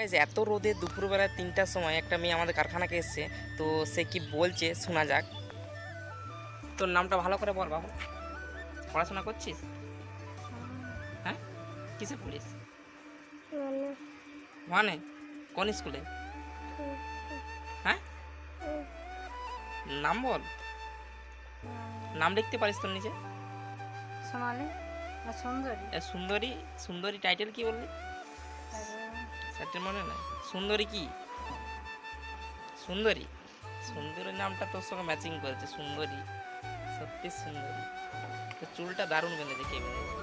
Guys এত রোদে দুপুরবেলা তিনটার সময় একটা মেয়ে আমাদের কারখানাকে এসছে তো সে কি বলছে? শোনা যাক। তোর নামটা ভালো করে বল বাবু। পড়াশোনা করছিস? হ্যাঁ। কিসে পড়িস মানে। কোন স্কুলে? হ্যাঁ? নাম বল। নাম লিখতে পারিস তোর নিচে সোনালি। সুন্দরী। সুন্দরী সুন্দরী টাইটেল কি বললি? সেটা মনে নাই। সুন্দরী কি? সুন্দরী? সুন্দরী নামটা তোর সঙ্গে ম্যাচিং করেছে সুন্দরী। সত্যি সুন্দরী। তো চুলটা দারুণ বেঁধেছে কে বেঁধেছে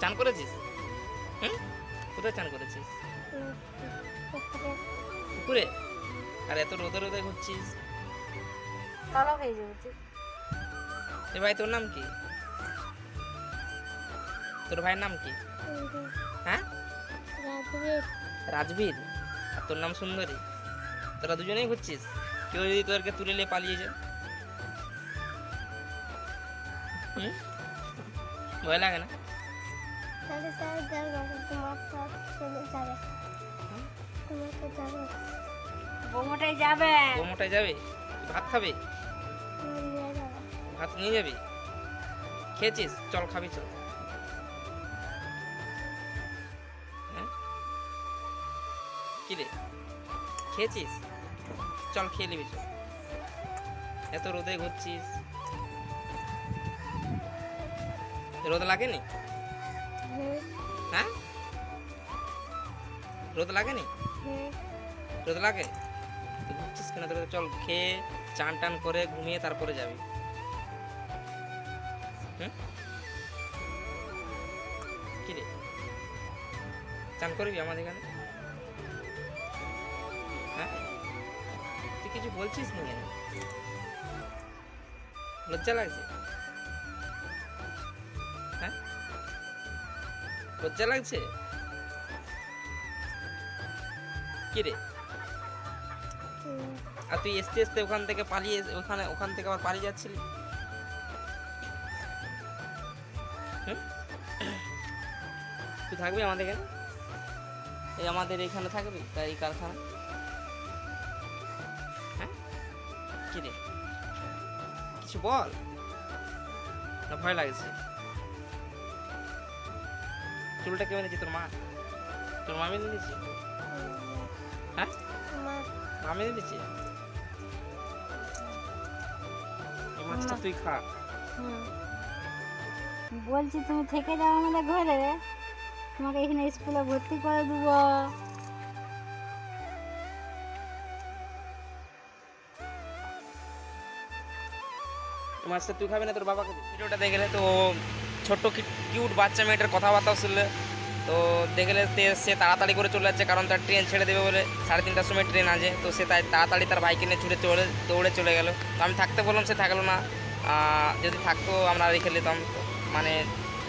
চান করেছিস? হুম? কোথায় চান করেছিস? পুকুরে? আর এত রোদে রোদে ঘুরছিস? তলব হয়ে এ ভাই তোর নাম কি? তোর ভাইয়ের নাম কি? হ্যাঁ? রাজবীর আর তোর নাম সুন্দরী। তোরা দুজনেই ঘুরছিস? কেউ যদি তোদেরকে তুলে নিয়ে পালিয়ে যায়? হুম? ভয় লাগে না? বোমোটাই যাবে। যাবে? ভাত খাবে? ভাত নিয়ে যাবি? খেয়েছিস? চল খাবি চল। কি রে খেয়েছিস? চল খেয়ে নিবি চল। এত রোদে ঘুরছিস। রোদ লাগেনি? হ্যাঁ? রোদ লাগেনি? রোদ লাগে? তুই ঘুরছিস কেন তোর চল খেয়ে চান টান করে ঘুমিয়ে তারপরে যাবি। হুম? কি রে চান করবি আমাদের এখানে? তুই কিছু বলছিস না কেন? লজ্জা লাগছে? হ্যাঁ? লজ্জা লাগছে? কি রে? আর তুই এসতে এসতে ওখান থেকে পালিয়ে ওখানে ওখান থেকে আবার পালিয়ে যাচ্ছিলি? তুই থাকবি আমাদের এখানে? এই আমাদের এখানে থাকবি? তাই এই কারখানা কি রে কিছু বল। না, ভয় লাগছে। চুলটা কে বেঁধেছে তোর মা? তোর মা বেঁধে দিয়েছে হ্যাঁ? মাছটা তুই খা। বলছি, তুমি থেকে যাও আমাদের ঘরে। তোমাকে এখানে স্কুলে ভর্তি করে দেবো। মাছটা তুই খাবি না, তোর বাবাকে ভিডিওটা দেখলে তো ছোট্ট কিউট বাচ্চা মেয়েটার কথাবার্তা শুনলে। তো দেখলে সে তাড়াতাড়ি করে চলে যাচ্ছে, কারণ তার ট্রেন ছেড়ে দেবে বলে সাড়ে তিনটার সময় ট্রেন আছে তো সে তাই তাড়াতাড়ি তার বাইকে নিয়ে ছুটে চলে দৌড়ে চলে গেল। তো আমি থাকতে বললাম, সে থাকল না। যদি থাকতো আমরা রেখে নিতাম মানে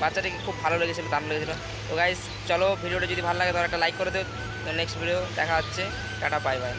বাচ্চাটিকে খুব ভালো লেগেছিলো, দারুণ লেগেছিলো। তো গাইস চলো ভিডিওটা যদি ভালো লাগে তাহলে একটা লাইক করে দিও। তো নেক্সট ভিডিও দেখা হচ্ছে। Tata bye bye